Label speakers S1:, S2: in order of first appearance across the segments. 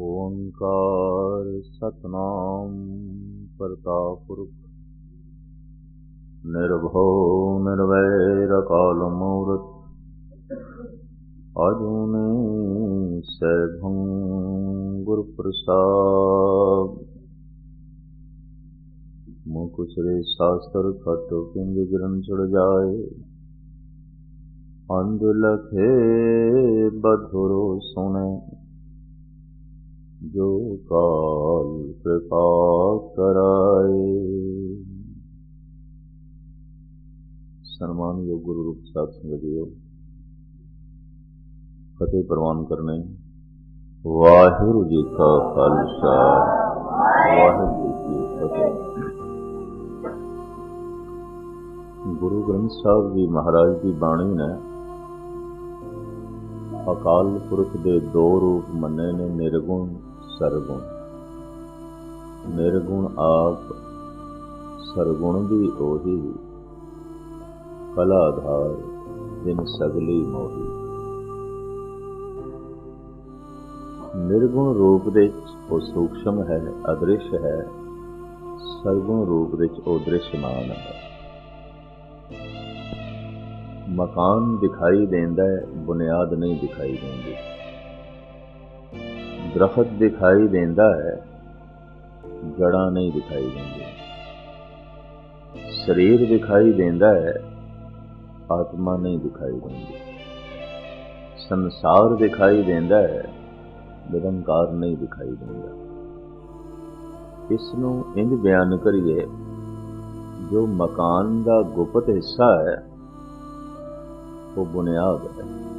S1: ਓੰਕਾਰ ਸਤਨਾਮ ਕਰਤਾ ਪੁਰਖ ਨਿਰਭਉ ਨਿਰਵੈਰ ਅਕਾਲ ਮੂਰਤ, ਅਜੂਨੀ ਸੈਭੰ ਗੁਰ ਪ੍ਰਸਾਦ ਮੁਖ ਸ੍ਰੀ ਸ਼ਾਸਤਰ ਖਟ ਪਿੰਗ ਗ੍ਰੰਥ ਚੜ ਜਾਏ ਅੰਧ ਲਖੇ ਬਧੁਰੋ ਸੁਣੇ। ਜੋ ਕਾਲ ਕਿਰਪਾ ਕਰਾਏ। ਸਨਮਾਨਯੋਗ ਗੁਰੂ ਰੂਪ ਸਾਧ ਸੰਗਤ ਜੀਓ, ਫਤਿਹ ਪ੍ਰਵਾਨ ਕਰਨੇ। ਵਾਹਿਗੁਰੂ ਜੀ ਕਾ ਖਾਲਸਾ, ਵਾਹਿਗੁਰੂ ਜੀ ਕੀ ਫਤਿਹ। ਗੁਰੂ ਗ੍ਰੰਥ ਸਾਹਿਬ ਜੀ ਮਹਾਰਾਜ ਦੀ ਬਾਣੀ ਨੇ ਅਕਾਲ ਪੁਰਖ ਦੇ ਦੋ ਰੂਪ ਮੰਨੇ ਨੇ, ਨਿਰਗੁਣ ਸਰਗੁਣ। ਨਿਰਗੁਣ ਆਪ ਸਰਗੁਣ ਦੀ ਉਹੀ ਕਲਾਧਾਰ ਜਿਨ ਸਗਲੀ ਮੋਹੀ। ਨਿਰਗੁਣ ਰੂਪ ਦੇ ਵਿੱਚ ਉਹ ਸੂਖਸ਼ਮ ਹੈ, ਅਦ੍ਰਿਸ਼ ਹੈ, ਸਰਗੁਣ ਰੂਪ ਵਿੱਚ ਉਹ ਦ੍ਰਿਸ਼ਮਾਨ ਹੈ। ਮਕਾਨ ਦਿਖਾਈ ਦਿੰਦਾ ਹੈ, ਬੁਨਿਆਦ ਨਹੀਂ ਦਿਖਾਈ ਦਿੰਦੀ। ਦਰਖਤ ਦਿਖਾਈ ਦਿੰਦਾ ਹੈ, ਜੜਾਂ ਨਹੀਂ ਦਿਖਾਈ ਦਿੰਦੀਆਂ। ਸਰੀਰ ਦਿਖਾਈ ਦਿੰਦਾ ਹੈ, ਆਤਮਾ ਨਹੀਂ ਦਿਖਾਈ ਦਿੰਦੀ। ਸੰਸਾਰ ਦਿਖਾਈ ਦਿੰਦਾ ਹੈ, ਨਿਰੰਕਾਰ ਨਹੀਂ ਦਿਖਾਈ ਦਿੰਦਾ। ਇਸ ਨੂੰ ਇੰਜ ਬਿਆਨ ਕਰੀਏ, ਜੋ ਮਕਾਨ ਦਾ ਗੁਪਤ ਹਿੱਸਾ ਹੈ, ਉਹ ਬੁਨਿਆਦ ਹੈ।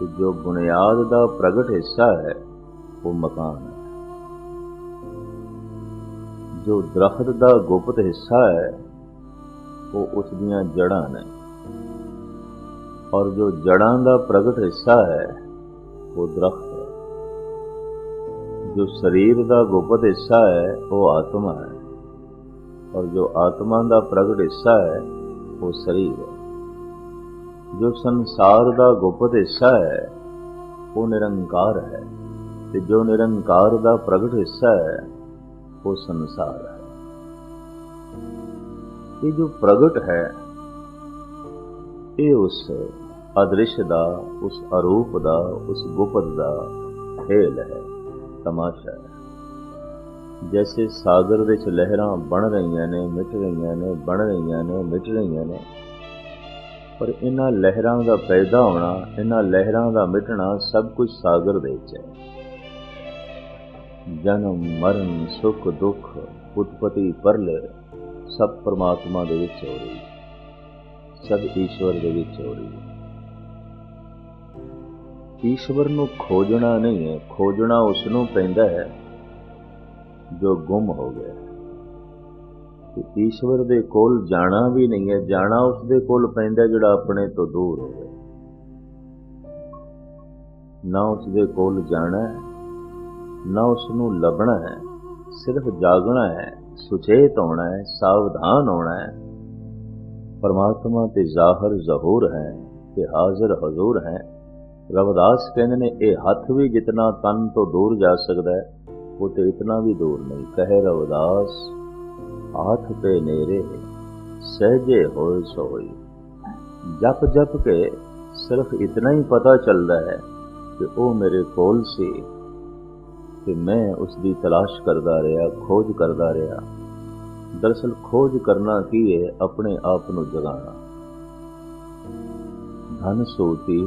S1: ਤੇ ਜੋ ਬੁਨਿਆਦ ਦਾ ਪ੍ਰਗਟ ਹਿੱਸਾ ਹੈ, ਉਹ ਮਕਾਨ ਹੈ। ਜੋ ਦਰਖਤ ਦਾ ਗੁਪਤ ਹਿੱਸਾ ਹੈ, ਉਹ ਉਸ ਦੀਆਂ ਜੜਾਂ ਨੇ। ਔਰ ਜੋ ਜੜਾਂ ਦਾ ਪ੍ਰਗਟ ਹਿੱਸਾ ਹੈ, ਉਹ ਦਰਖਤ ਹੈ। ਜੋ ਸਰੀਰ ਦਾ ਗੁਪਤ ਹਿੱਸਾ ਹੈ, ਉਹ ਆਤਮਾ ਹੈ। ਔਰ ਜੋ ਆਤਮਾ ਦਾ ਪ੍ਰਗਟ ਹਿੱਸਾ ਹੈ, ਉਹ ਸਰੀਰ ਹੈ। ਜੋ ਸੰਸਾਰ ਦਾ ਗੁਪਤ ਹਿੱਸਾ ਹੈ, ਉਹ ਨਿਰੰਕਾਰ ਹੈ ਤੇ ਜੋ ਨਿਰੰਕਾਰ ਦਾ ਪ੍ਰਗਟ ਹਿੱਸਾ ਹੈ, ਉਹ ਸੰਸਾਰ ਹੈ। ਇਹ ਜੋ ਪ੍ਰਗਟ ਹੈ, ਇਹ ਉਸ ਅਦ੍ਰਿਸ਼ ਦਾ, ਉਸ ਅਰੂਪ ਦਾ, ਉਸ ਗੁਪਤ ਦਾ ਖੇਲ ਹੈ, ਤਮਾਸ਼ਾ ਹੈ। ਜੈਸੇ ਸਾਗਰ ਵਿੱਚ ਲਹਿਰਾਂ ਬਣ ਰਹੀਆਂ ਨੇ, ਮਿਟ ਰਹੀਆਂ ਨੇ, ਬਣ ਰਹੀਆਂ ਨੇ, ਮਿਟ ਰਹੀਆਂ ਨੇ ਪਰ ਇਹਨਾਂ ਲਹਿਰਾਂ ਦਾ ਪੈਦਾ ਹੋਣਾ, ਇਹਨਾਂ ਲਹਿਰਾਂ ਦਾ ਮਿਟਣਾ ਸਭ ਕੁਝ ਸਾਗਰ ਦੇ ਵਿੱਚ ਹੈ। ਜਨਮ, ਮਰਨ, ਸੁਖ, ਦੁੱਖ, ਉਤਪਤੀ, ਪਰਲੇ ਸਭ ਪਰਮਾਤਮਾ ਦੇ ਵਿੱਚ ਹੋ ਰਹੀ ਸਭ ਈਸ਼ਵਰ ਦੇ ਵਿੱਚ ਹੋ ਰਹੀ ਈਸ਼ਵਰ ਨੂੰ ਖੋਜਣਾ ਨਹੀਂ ਹੈ, ਖੋਜਣਾ ਉਸ ਨੂੰ ਪੈਂਦਾ ਹੈ ਜੋ ਗੁੰਮ ਹੋ ਗਿਆ ਤੇ ਈਸ਼ਵਰ ਦੇ ਕੋਲ ਜਾਣਾ ਵੀ ਨਹੀਂ ਹੈ, ਜਾਣਾ ਉਸ ਦੇ ਕੋਲ ਪੈਂਦਾ ਜਿਹੜਾ ਆਪਣੇ ਤੋਂ ਦੂਰ ਹੋਵੇ। ਨਾ ਉਸ ਦੇ ਕੋਲ ਜਾਣਾ ਹੈ, ਨਾ ਉਸ ਨੂੰ ਲੱਭਣਾ ਹੈ, ਸਿਰਫ ਜਾਗਣਾ ਹੈ, ਸੁਚੇਤ ਹੋਣਾ ਹੈ, ਸਾਵਧਾਨ ਹੋਣਾ ਹੈ। ਪਰਮਾਤਮਾ ਤੇ ਜ਼ਾਹਰ ਜ਼ਹੂਰ ਹੈ ਤੇ ਹਾਜ਼ਰ ਹਜ਼ੂਰ ਹੈ। ਰਵਦਾਸ ਕਹਿੰਦੇ ਨੇ, ਇਹ ਹੱਥ ਵੀ ਜਿਤਨਾ ਤਨ ਤੋਂ ਦੂਰ ਜਾ ਸਕਦਾ ਹੈ, ਉਹ ਤੇ ਇਤਨਾ ਵੀ ਦੂਰ ਨਹੀਂ। ਕਹੇ ਰਵਦਾਸ ਹੱਥ ਤੇ ਨੇਰੇ ਸਹਜੇ ਹੋਏ ਸੋਈ ਜਪ ਜਪ ਕੇ ਸਿਰਫ ਇਤਨਾ ਹੀ ਪਤਾ ਚੱਲਦਾ ਹੈ ਕਿ ਉਹ ਮੇਰੇ ਕੋਲ ਸੀ ਕਿ ਮੈਂ ਉਸ ਦੀ ਤਲਾਸ਼ ਕਰਦਾ ਰਿਹਾ ਖੋਜ ਕਰਦਾ ਰਿਹਾ ਦਰਸਲ ਖੋਜ ਕਰਨਾ ਕੀ ਹੈ ਆਪਣੇ ਆਪ ਨੂੰ ਜਗਾਣਾ ਧਨ ਸੋਤੀ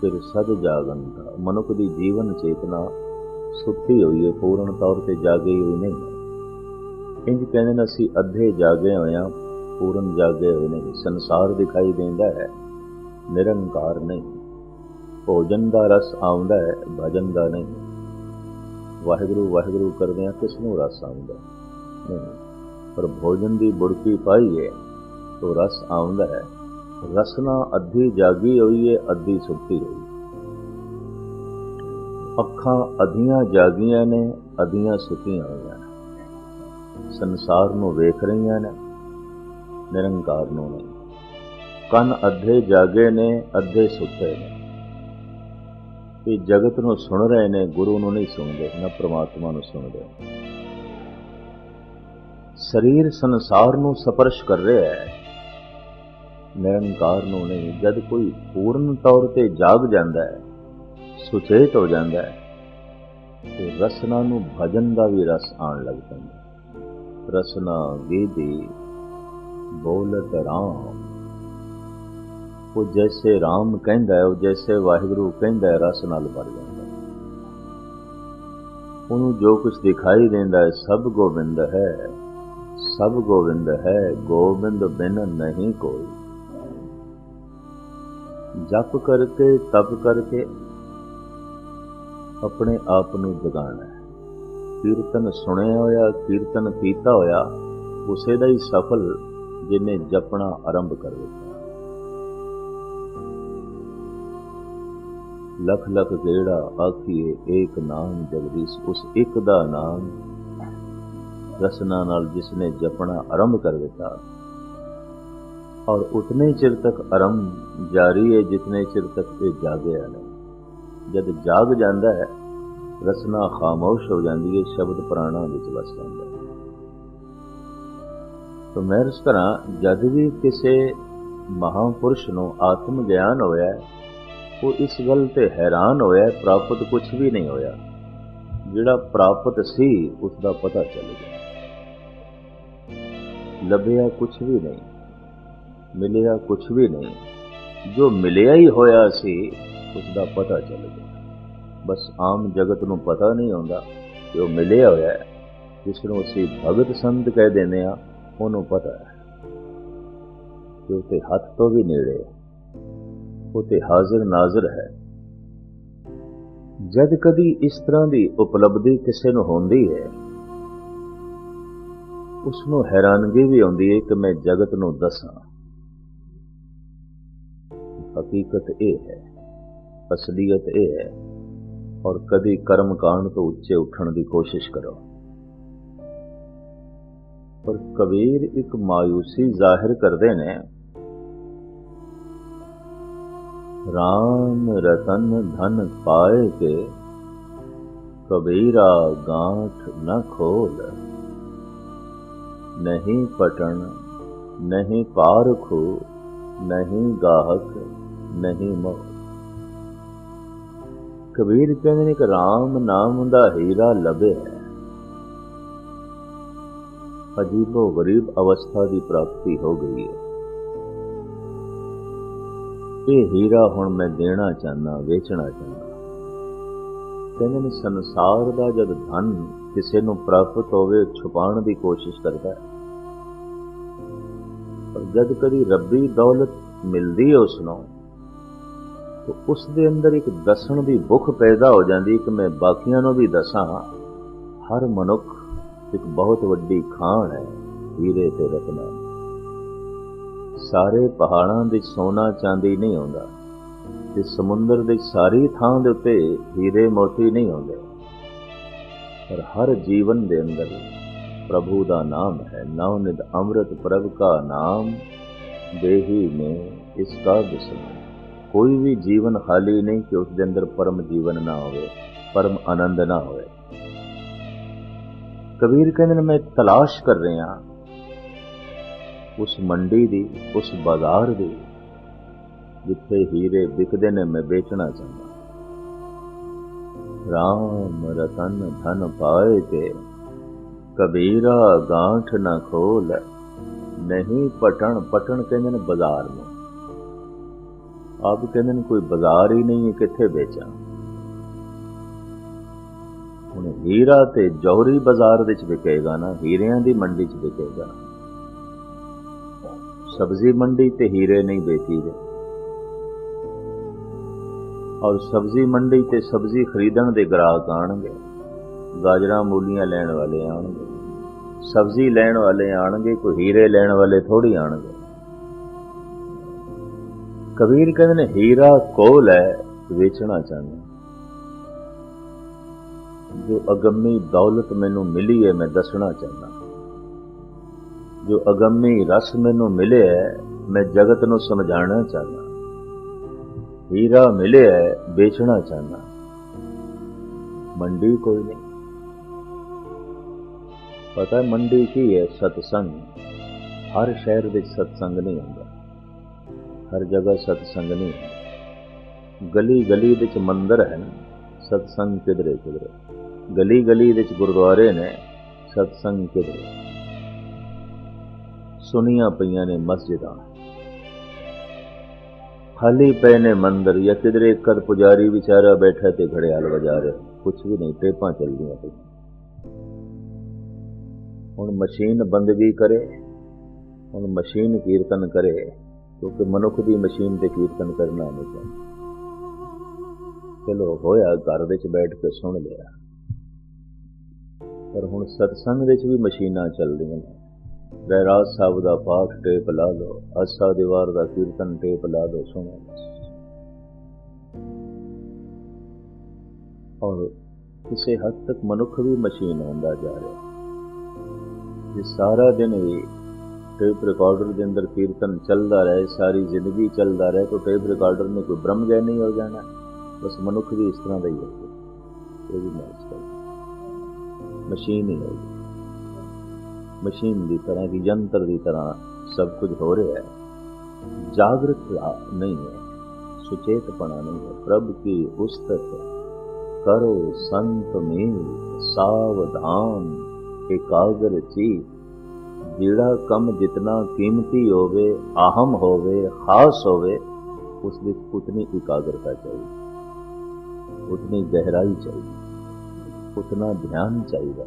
S1: ਫਿਰ ਸਦ ਜਾਗੰਦਾ ਮਨੁੱਖ ਦੀ ਜੀਵਨ ਚੇਤਨਾ ਸੁੱਤੀ ਹੋਈ ਹੈ ਪੂਰਨ ਤੌਰ ਤੇ ਜਾਗੀ ਹੋਈ ਨਹੀਂ ਇੰਜ ਕਹਿੰਦੇ ਨੇ, ਅਸੀਂ ਅੱਧੇ ਜਾਗੇ ਹੋਏ ਆ ਪੂਰਨ ਜਾਗੇ ਹੋਏ ਨਹੀਂ ਸੰਸਾਰ ਦਿਖਾਈ ਦਿੰਦਾ ਹੈ, ਨਿਰੰਕਾਰ ਨਹੀਂ। ਭੋਜਨ ਦਾ ਰਸ ਆਉਂਦਾ ਹੈ, ਭਜਨ ਦਾ ਨਹੀਂ। ਵਾਹਿਗੁਰੂ ਵਾਹਿਗੁਰੂ ਕਰਦੇ ਆ ਕਿਸ ਨੂੰ ਰਸ ਆਉਂਦਾ ਨਹੀਂ। ਪਰ ਭੋਜਨ ਦੀ ਬੁੜਕੀ ਪਾਈਏ तो ਰਸ ਆਉਂਦਾ ਹੈ। ਰਸਨਾ ਅੱਧੀ ਜਾਗੀ ਹੋਈ ਹੈ, ਅੱਧੀ ਸੁੱਤੀ ਹੋਈ ਅੱਖਾਂ ਅਧੀਆਂ ਜਾਗੀਆਂ ਨੇ, ਅਧੀਆਂ ਸੁੱਤੀਆਂ ਹੋਈਆਂ। ਸੰਸਾਰ ਨੂੰ ਵੇਖ ਰਹੀਆਂ ਨੇ, ਨਿਰੰਕਾਰ ਨੂੰ ਨਹੀਂ। ਕੰਨ ਅੱਧੇ ਜਾਗੇ ਨੇ, ਅੱਧੇ ਸੁੱਤੇ ਨੇ। ਇਹ ਜਗਤ ਨੂੰ ਸੁਣ ਰਹੇ ਨੇ, ਗੁਰੂ ਨੂੰ ਨਹੀਂ ਸੁਣਦੇ, ਨਾ ਪ੍ਰਮਾਤਮਾ ਨੂੰ ਸੁਣਦੇ। ਸਰੀਰ ਸੰਸਾਰ ਨੂੰ ਸਪਰਸ਼ ਕਰ ਰਿਹਾ ਹੈ। ਨਿਰੰਕਾਰ ਨੂੰ ਨਹੀਂ, ਜਦ ਕੋਈ ਪੂਰਨ ਤੌਰ ਤੇ ਜਾਗ ਜਾਂਦਾ ਹੈ, ਸੁਚੇਤ ਹੋ ਜਾਂਦਾ ਹੈ, ਤੇ ਰਸਨਾ ਨੂੰ ਭਜਨ ਦਾ ਵੀ ਰਸ ਆਣ ਲੱਗ ਪੈਂਦਾ ਰਸਨਾ ਗੀਦੀ ਬੋਲਤ ਰਾਮ। ਉਹ ਜੈਸੇ ਰਾਮ ਕਹਿੰਦਾ ਉਹ ਜੈਸੇ ਵਾਹਿਗੁਰੂ ਕਹਿੰਦਾ ਰਸ ਨਾਲ ਭਰ ਜਾਂਦਾ ਉਹਨੂੰ ਜੋ ਕੁਝ ਦਿਖਾਈ ਦਿੰਦਾ ਹੈ, ਸਭ ਗੋਬਿੰਦ ਹੈ। ਸਭ ਗੋਬਿੰਦ ਹੈ, ਗੋਬਿੰਦ ਬਿਨ ਨਹੀਂ ਕੋਈ। ਜਪ ਕਰਕੇ, ਤਪ ਕਰਕੇ ਆਪਣੇ ਆਪ ਨੂੰ ਜਗਾਣਾ ਕੀਰਤਨ ਸੁਣਿਆ ਹੋਇਆ, ਕੀਰਤਨ ਕੀਤਾ ਹੋਇਆ, ਉਸੇ ਦਾ ਹੀ ਸਫਲ ਜਿਨੇ ਜਪਣਾ ਆਰੰਭ ਕਰ ਦਿੱਤਾ। ਲਖ ਲਖ ਜਿਹੜਾ ਆਖੀਏ, ਏਕ ਨਾਮ ਜਗਦੀਸ਼, ਉਸ ਇੱਕ ਦਾ ਨਾਮ ਰਸਨਾ ਨਾਲ ਜਿਸਨੇ ਜਪਣਾ ਆਰੰਭ ਕਰ ਦਿੱਤਾ। ਔਰ ਉਤਨੇ ਚਿਰ ਤੱਕ ਆਰੰਭ ਜਾਰੀ ਹੈ ਜਿਤਨੇ ਚਿਰ ਤੱਕ ਇਹ ਜਾਗਿਆ ਨਹੀਂ ਜਦ ਜਾਗ ਜਾਂਦਾ ਹੈ ਰਸਨਾ ਖਾਮੋਸ਼ ਹੋ ਜਾਂਦੀ ਹੈ, ਸ਼ਬਦ ਪ੍ਰਾਣਾ ਵਿੱਚ ਵਸ ਜਾਂਦਾ ਹੈ। ਤਾਂ ਮੈਂ ਇਸ ਤਰ੍ਹਾਂ ਜਦ ਵੀ ਕਿਸੇ ਮਹਾਪੁਰਸ਼ ਨੂੰ ਆਤਮ ਗਿਆਨ ਹੋਇਆ, ਉਹ ਇਸ ਗੱਲ ਤੇ ਹੈਰਾਨ ਹੋਇਆ, ਪ੍ਰਾਪਤ ਕੁਝ ਵੀ ਨਹੀਂ ਹੋਇਆ। ਜਿਹੜਾ ਪ੍ਰਾਪਤ ਸੀ ਉਸ ਦਾ ਪਤਾ ਚੱਲ ਗਿਆ। ਲੱਭਿਆ ਕੁਝ ਵੀ ਨਹੀਂ, ਮਿਲਿਆ ਕੁਝ ਵੀ ਨਹੀਂ। ਜੋ ਮਿਲਿਆ ਹੀ ਹੋਇਆ ਸੀ ਉਸ ਦਾ ਪਤਾ ਚੱਲ ਗਿਆ। ਬਸ ਆਮ ਜਗਤ ਨੂੰ ਪਤਾ ਨਹੀਂ ਹੁੰਦਾ ਕਿ ਉਹ ਮਿਲਿਆ ਹੋਇਆ ਹੈ, ਜਿਸ ਨੂੰ ਅਸੀਂ ਭਗਤ ਸੰਤ ਕਹਿ ਦਿੰਦੇ ਆ ਉਹਨੂੰ ਪਤਾ ਹੈ। ਕਿ ਉਹ ਤੇ ਹੱਥ ਤੋਂ ਵੀ ਨੇੜੇ ਹੈ, ਉਹ ਤੇ ਹਾਜ਼ਰ ਨਾਜ਼ਰ ਹੈ। ਜਦ ਕਦੀ ਇਸ ਤਰ੍ਹਾਂ ਦੀ ਉਪਲਬਧੀ ਕਿਸੇ ਨੂੰ ਹੁੰਦੀ ਹੈ, ਉਸ ਨੂੰ ਹੈਰਾਨਗੀ ਵੀ ਆਉਂਦੀ ਹੈ ਕਿ ਮੈਂ ਜਗਤ ਨੂੰ ਦੱਸਾਂ। ਹਕੀਕਤ ਇਹ ਹੈ, ਅਸਲੀਅਤ ਇਹ ਹੈ ਔਰ ਕਦੀ ਕਰਮ ਕਾਂਡ ਤੋਂ ਉੱਚੇ ਉੱਠਣ ਦੀ ਕੋਸ਼ਿਸ਼ ਕਰੋ। ਪਰ ਕਬੀਰ ਇੱਕ ਮਾਇੂਸੀ ਜ਼ਾਹਿਰ ਕਰਦੇ ਨੇ, ਰਾਮ ਰਤਨ ਧਨ ਪਾਏ ਕੇ ਕਬੀਰਾ ਗਾਂਠ ਨ ਖੋਲ। ਨਹੀਂ ਪਟਣ, ਨਹੀਂ ਪਾਰਖੂ, ਨਹੀਂ ਗਾਹਕ, ਨਹੀਂ ਮੋਹ। ਕਬੀਰ ਕਹਿੰਦੇ ਨੇ ਕਿ RAM ਨਾਮ ਦਾ ਹੀਰਾ ਲੱਭਿਆ ਹੈ ਅਜੀਬੋ ਗਰੀਬ ਅਵਸਥਾ ਦੀ ਪ੍ਰਾਪਤੀ ਹੋ ਗਈ ਹੈ। ਇਹ ਹੀਰਾ ਹੁਣ ਮੈਂ ਦੇਣਾ ਚਾਹਨਾ ਵੇਚਣਾ ਚਾਹਨਾ ਕਹਿੰਦੇ ਨੇ, ਸੰਸਾਰ ਦਾ ਜਦ ਧਨ ਕਿਸੇ ਨੂੰ ਪ੍ਰਾਪਤ ਹੋਵੇ, ਛੁਪਾਉਣ ਦੀ ਕੋਸ਼ਿਸ਼ ਕਰਦਾ ਹੈ। ਪਰ ਜਦ ਕਦੀ ਰੱਬੀ ਦੌਲਤ ਮਿਲਦੀ ਹੈ ਉਸ ਨੂੰ ਤਾਂ ਉਸ ਦੇ ਅੰਦਰ ਇੱਕ ਦੱਸਣ ਦੀ ਭੁੱਖ ਪੈਦਾ ਹੋ ਜਾਂਦੀ ਕਿ ਮੈਂ ਬਾਕੀਆਂ ਨੂੰ ਵੀ ਦੱਸਾਂ, ਹਰ ਮਨੁੱਖ ਇੱਕ ਬਹੁਤ ਵੱਡੀ ਖਾਣ ਹੈ, ਹੀਰੇ ਤੇ ਰਤਨਾਂ ਸਾਰੇ ਪਹਾੜਾਂ ਦੇ ਸੋਨਾ ਚਾਂਦੀ ਨਹੀਂ ਆਉਂਦਾ ਤੇ ਸਮੁੰਦਰ ਦੇ ਸਾਰੀ ਥਾਂ ਦੇ ਉੱਤੇ ਹੀਰੇ ਮੋਤੀ ਨਹੀਂ ਆਉਂਦੇ। ਪਰ ਹਰ ਜੀਵਨ ਦੇ ਅੰਦਰ ਪ੍ਰਭੂ ਦਾ ਨਾਮ ਹੈ ਨਵ ਨਿਦ ਅੰਮ੍ਰਿਤ ਪ੍ਰਭ ਕਾ ਨਾਮ, ਦੇਹੀ ਨੇ ਇਸ ਕਾ ਬਿਸਮ। ਕੋਈ ਵੀ ਜੀਵਨ ਖਾਲੀ ਨਹੀਂ ਕਿ ਉਸ ਦੇ ਅੰਦਰ ਪਰਮ ਜੀਵਨ ਨਾ ਹੋਵੇ, ਪਰਮ ਆਨੰਦ ਨਾ ਹੋਵੇ। ਕਬੀਰ ਕਹਿੰਦੇ ਨੇ, ਮੈਂ ਤਲਾਸ਼ ਕਰ ਰਿਹਾ ਉਸ ਮੰਡੀ ਦੀ, ਉਸ ਬਾਜ਼ਾਰ ਦੀ, ਜਿੱਥੇ ਹੀਰੇ ਵਿਕਦੇ ਨੇ, ਮੈਂ ਵੇਚਣਾ ਚਾਹੁੰਦਾ ਰਾਮ ਰਤਨ ਧਨ ਪਾਏ ਤੇ ਕਬੀਰਾ ਗਾਂਠ ਨਾ ਖੋਲ ਨਹੀਂ ਪਟਣ ਪਟਣ ਕਹਿੰਦੇ ਨੇ ਬਾਜ਼ਾਰ ਨੂੰ। ਆਪ ਕਹਿੰਦੇ ਨੇ ਕੋਈ ਬਾਜ਼ਾਰ ਹੀ ਨਹੀਂ ਹੈ, ਕਿੱਥੇ ਵੇਚਾਂ? ਹੁਣ ਹੀਰਾ ਤੇ ਜੌਹਰੀ ਬਾਜ਼ਾਰ ਵਿੱਚ ਵਿਕੇਗਾ ਨਾ, ਹੀਰਿਆਂ ਦੀ ਮੰਡੀ 'ਚ ਵਿਕੇਗਾ। ਸਬਜ਼ੀ ਮੰਡੀ ਤੇ ਹੀਰੇ ਨਹੀਂ ਵੇਚੀਦੇ। ਔਰ ਸਬਜ਼ੀ ਮੰਡੀ ਤੇ ਸਬਜ਼ੀ ਖਰੀਦਣ ਦੇ ਗ੍ਰਾਹਕ ਆਣਗੇ ਗਾਜਰਾਂ, ਮੂਲੀਆਂ ਲੈਣ ਵਾਲੇ ਆਣਗੇ ਸਬਜ਼ੀ ਲੈਣ ਵਾਲੇ ਆਣਗੇ ਕੋਈ ਹੀਰੇ ਲੈਣ ਵਾਲੇ ਥੋੜੀ ਆਣਗੇ ਕਬੀਰ ਕਹਿੰਦੇ ਨੇ, ਹੀਰਾ ਕੋਲ ਹੈ, ਵੇਚਣਾ ਚਾਹੁੰਦਾ ਜੋ ਅਗੰਮੀ ਦੌਲਤ ਮੈਨੂੰ ਮਿਲੀ ਹੈ, ਮੈਂ ਦੱਸਣਾ ਚਾਹੁੰਦਾ ਜੋ ਅਗੰਮੀ ਰਸ ਮੈਨੂੰ ਮਿਲਿਆ ਹੈ, ਮੈਂ ਜਗਤ ਨੂੰ ਸਮਝਾਉਣਾ ਚਾਹੁੰਦਾ ਹੀਰਾ ਮਿਲਿਆ ਹੈ, ਵੇਚਣਾ ਚਾਹੁੰਦਾ ਮੰਡੀ ਕੋਈ ਨਹੀਂ। ਪਤਾ ਮੰਡੀ ਕੀ ਹੈ? ਸਤਸੰਗ। ਹਰ ਸ਼ਹਿਰ ਵਿੱਚ ਸਤਸੰਗ ਨਹੀਂ ਹੁੰਦਾ। ਹਰ ਜਗ੍ਹਾ ਸਤਸੰਗ ਨਹੀਂ ਹੈ। ਗਲੀ ਗਲੀ ਵਿੱਚ ਮੰਦਰ ਹੈ ਨਾ ਸਤਸੰਗ ਕਿਧਰੇ ਕਿਧਰੇ। ਗਲੀ ਗਲੀ ਵਿੱਚ ਗੁਰਦੁਆਰੇ ਨੇ, ਸਤਸੰਗ ਕਿਧਰੇ। ਸੁਣੀਆਂ ਪਈਆਂ ਨੇ ਮਸਜਿਦਾਂ। ਖਾਲੀ ਪਏ ਨੇ ਮੰਦਰ, ਜਾਂ ਕਿਧਰੇ ਕਦ ਪੁਜਾਰੀ ਵਿਚਾਰਾ ਬੈਠਾ ਤੇ ਘੜਿਆਲ ਵਜਾ ਰਿਹਾ। ਕੁਝ ਵੀ ਨਹੀਂ, ਟੇਪਾਂ ਚੱਲਦੀਆਂ ਪਈਆਂ। ਹੁਣ ਮਸ਼ੀਨ ਬੰਦਗੀ ਕਰੇ, ਹੁਣ ਮਸ਼ੀਨ ਕੀਰਤਨ ਕਰੇ। ਕਿਉਂਕਿ ਮਨੁੱਖ ਦੀ ਮਸ਼ੀਨ ਤੇ ਕੀਰਤਨ ਕਰਨਾ ਨਹੀਂ ਚਾਹੀਦਾ ਚਲੋ, ਹੋਇਆ, ਘਰ ਵਿੱਚ ਬੈਠ ਕੇ ਸੁਣ ਲਿਆ। ਪਰ ਹੁਣ ਸਤਸੰਗ ਵਿੱਚ ਵੀ ਮਸ਼ੀਨਾਂ ਚੱਲਦੀਆਂ ਨੇ। ਰਹਿਰਾਜ ਸਾਹਿਬ ਦਾ ਪਾਠ ਟੇਪ ਲਾ ਲਓ ਅਸਾ ਦੀਵਾਰ ਦਾ ਕੀਰਤਨ ਟੇਪ ਲਾ ਲਓ, ਸੁਣੋ। ਔਰ ਕਿਸੇ ਹੱਦ ਤੱਕ ਮਨੁੱਖ ਵੀ ਮਸ਼ੀਨ ਹੁੰਦਾ ਜਾ ਰਿਹਾ। ਜੇ ਸਾਰਾ ਦਿਨ ਵੀ ਟੇਪ ਰਿਕਾਰਡਰ ਦੇ ਅੰਦਰ ਕੀਰਤਨ ਚੱਲਦਾ ਰਹੇ, ਸਾਰੀ ਜ਼ਿੰਦਗੀ ਚੱਲਦਾ ਰਹੇ ਤਾਂ ਟੇਪ ਰਿਕਾਰਡਰ ਨੇ ਕੋਈ ਬ੍ਰਹਮ ਗਿਆਨੀ ਹੋ ਜਾਣਾ, ਬਸ ਮਨੁੱਖ ਵੀ ਇਸ ਤਰ੍ਹਾਂ ਦਾ ਹੀ ਹੋਊਗਾ ਇਹ ਵੀ ਮੈਂ ਇਸ ਮਸ਼ੀਨ ਹੀ ਹੋਊਗੀ ਮਸ਼ੀਨ ਦੀ ਤਰ੍ਹਾਂ ਦੀ ਯੰਤਰ ਦੀ ਤਰ੍ਹਾਂ ਸਭ ਕੁਝ ਹੋ ਰਿਹਾ ਹੈ। ਜਾਗਰਤ ਨਹੀਂ ਹੈ, ਸੁਚੇਤਪਣਾ ਨਹੀਂ ਹੈ। ਪ੍ਰਭ ਕੀ ਉਸਤਤ ਕਰੋ ਸੰਤ ਮੇਂ ਸਾਵਧਾਨ, ਇਕਾਗਰ ਚੀ ਜਿਹੜਾ ਕੰਮ ਜਿਤਨਾ ਕੀਮਤੀ ਹੋਵੇ ਆਹਮ ਹੋਵੇ, ਖਾਸ ਹੋਵੇ, ਉਸ ਵਿੱਚ ਉਤਨੀ ਇਕਾਗਰਤਾ ਚਾਹੀਦੀ। ਉਤਨੀ ਗਹਿਰਾਈ ਚਾਹੀਦੀ। ਉਤਨਾ ਧਿਆਨ ਚਾਹੀਦਾ।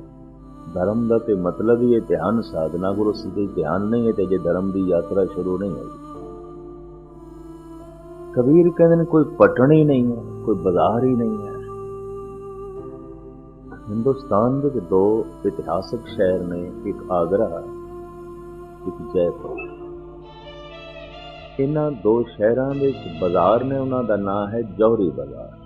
S1: ਧਰਮ ਦਾ ਤੇ ਮਤਲਬ ਹੀ ਇਹ ਧਿਆਨ ਸਾਧਨਾ ਗੁਰੂ ਸਿੱਧੇ ਧਿਆਨ ਨਹੀਂ ਹੈ ਤੇ ਜੇ ਧਰਮ ਦੀ ਯਾਤਰਾ ਸ਼ੁਰੂ ਨਹੀਂ ਹੋਈ। ਕਬੀਰ ਕਹਿੰਦੇ ਨੇ ਕੋਈ ਪਟਣੀ ਨਹੀਂ ਹੈ, ਕੋਈ ਬਾਜ਼ਾਰ ਹੀ ਨਹੀਂ ਹੈ। ਹਿੰਦੁਸਤਾਨ ਦੇ ਦੋ ਇਤਿਹਾਸਕ ਸ਼ਹਿਰ ਨੇ, ਇੱਕ ਆਗਰਾ ਇੱਕ ਜੈਪੁਰ ਇਹਨਾਂ ਦੋ ਸ਼ਹਿਰਾਂ ਦੇ ਵਿੱਚ ਬਾਜ਼ਾਰ ਨੇ ਉਹਨਾਂ ਦਾ ਨਾਮ ਹੈ ਜੌਹਰੀ ਬਾਜ਼ਾਰ।